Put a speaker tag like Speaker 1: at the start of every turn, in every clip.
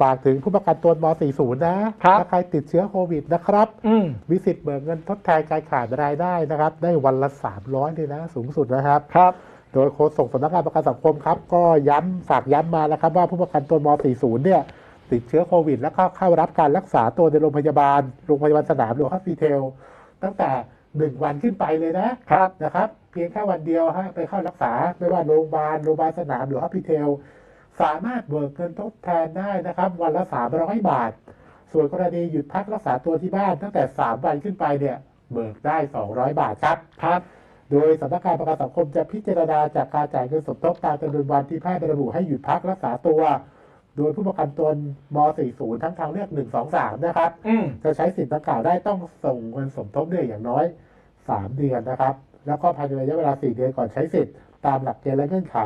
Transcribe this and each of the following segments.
Speaker 1: ฝากถึงผู้ประกันตนม .40 นะครับถ้าใครติดเชื้อโควิดนะครับ
Speaker 2: อืม
Speaker 1: มีสิทธิ์เบิกเงินทดแทนการขาดรายได้นะครับ ได้วันละ 300เลยนะ สูงสุดนะครับ
Speaker 2: ครับ
Speaker 1: โดยโฆษกสำนักงานประกันสังคมครับ ก็ย้ำฝากย้ำมานะครับ ว่าผู้ประกันตนม .40 เนี่ยติดเชื้อโควิด แล้วก็เข้ารับการรักษาตัวในโรงพยาบาล โรงพยาบาลสนามหรือฮอสพิทอลตั้งแต่1วันขึ้นไปเลยนะครับนะครับ เพียงแค่วันเดียวฮะไปเข้ารักษาไม่ว่าโรงพยาบาลโรงพยาบาลสนามหรือฮอสพิทอล สามารถเบิกเงินทดแทนได้นะครับ วันละ 300 บาท ส่วนกรณีหยุดพักรักษาตัวที่บ้านตั้งแต่ 3 วันขึ้นไปเนี่ยเบิกได้ 200 บาทครับ
Speaker 2: ครับ
Speaker 1: โดยสำนักงานประกันสังคมจะพิจารณาจากการจ่ายเงินสมทบตามจำนวนวันที่แพทย์ระบุให้หยุดพักรักษาตัว โดยผู้ประกันตนม .40 ทั้งทางเลือก 1 2 3 นะครับ
Speaker 2: อืม
Speaker 1: จะใช้สิทธิ์ดังกล่าวได้ต้องส่งเงินสมทบเนี่ยอย่างน้อย 3 เดือนนะครับ แล้วก็ภายในระยะเวลา 4 เดือนก่อนใช้สิทธิ์ตามหลักเกณฑ์และเงื่อนไข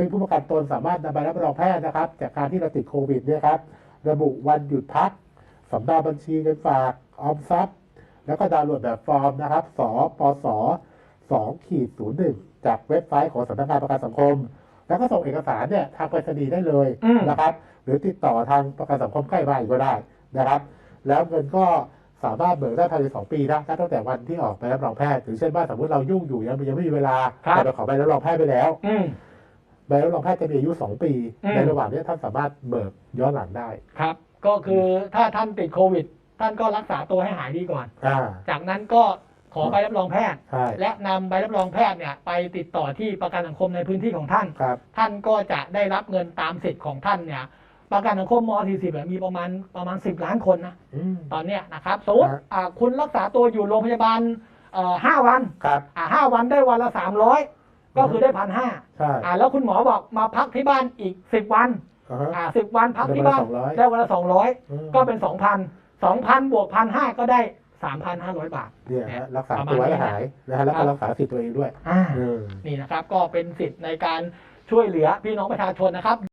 Speaker 1: ซึ่งผู้ประกันตนสามารถนำใบรับรองแพทย์นะครับ จากการที่เราติดโควิดเนี่ยครับระบุวันหยุดพักสำเนาบัญชีเงินฝากออมทรัพย์ แล้วก็ดาวน์โหลดแบบฟอร์มนะครับสปส2ขีด01 จากเว็บไซต์ของสำนักงานประกันสังคม แล้วก็ส่งเอกสารเนี่ยทางไปรษณีย์ได้เลย
Speaker 2: อืม
Speaker 1: นะครับ หรือติดต่อทางประกันสังคมใกล้บ้านก็ได้นะครับ แล้วเงินก็สามารถเบิกได้ภายในสองปีนะตั้งแต่วันที่ออกใบรับรองแพทย์ถึงเช่นว่าสมมติเรายุ่งอยู่ยังยังไม่มีเวลา
Speaker 2: ครับ
Speaker 1: แต่เราขอใบรับรองแพทย์ไปแล้ว
Speaker 2: อืม
Speaker 1: ใบรับรองแพทย์จะมีอายุ 2 ปี
Speaker 2: อืม
Speaker 1: ในระหว่างนี้ท่านสามารถเบิกย้อนหลังได้
Speaker 2: ครับ ก็คือถ้าท่านติดโควิด ท่านก็รักษาตัวให้หายดีก่อน
Speaker 1: อ่า
Speaker 2: จากนั้นก็ขอใบรับรองแพทย์
Speaker 1: ใช่
Speaker 2: และนำใบรับรองแพทย์เนี่ยไปติดต่อที่ประกันสังคมในพื้นที่ของท่าน
Speaker 1: ครับ
Speaker 2: ท่านก็จะได้รับเงินตามสิทธิ์ของท่านเนี่ยประกันสังคมม .40 เนี่ยมีประมาณประมาณ 10 ล้านคนนะ
Speaker 1: อืม
Speaker 2: ตอนเนี้ยนะครับสมมติ
Speaker 1: ฮะ
Speaker 2: อ่าคุณรักษาตัวอยู่โรงพยาบาลเอ่อห้าวัน
Speaker 1: ครับ
Speaker 2: อ่าห้าวันได้วันละ 300 ก็คือได้พันห้า
Speaker 1: ใช่
Speaker 2: อ่าแล้วคุณหมอบอกมาพักที่บ้านอีก10วัน
Speaker 1: อ่าฮะ
Speaker 2: อ่าสิบวันพักที่บ้าน
Speaker 1: ได้วันละ200
Speaker 2: ได้วันละ
Speaker 1: อืม
Speaker 2: 200ก็เป็น2,000 2,000บวกพันห้าก็ได้3,500บาท
Speaker 1: เนี่ยฮะรักษา
Speaker 2: ประมาณ
Speaker 1: ตัว
Speaker 2: นี้
Speaker 1: ให้หายนะฮะแล้ว
Speaker 2: ครั
Speaker 1: ก็
Speaker 2: บ
Speaker 1: รักษาสิทธิ์ตัวเองด้วย
Speaker 2: อ่า
Speaker 1: อืม
Speaker 2: นี่นะครับ ก็เป็นสิทธิ์ในการช่วยเหลือพี่น้องประชาชนนะครับ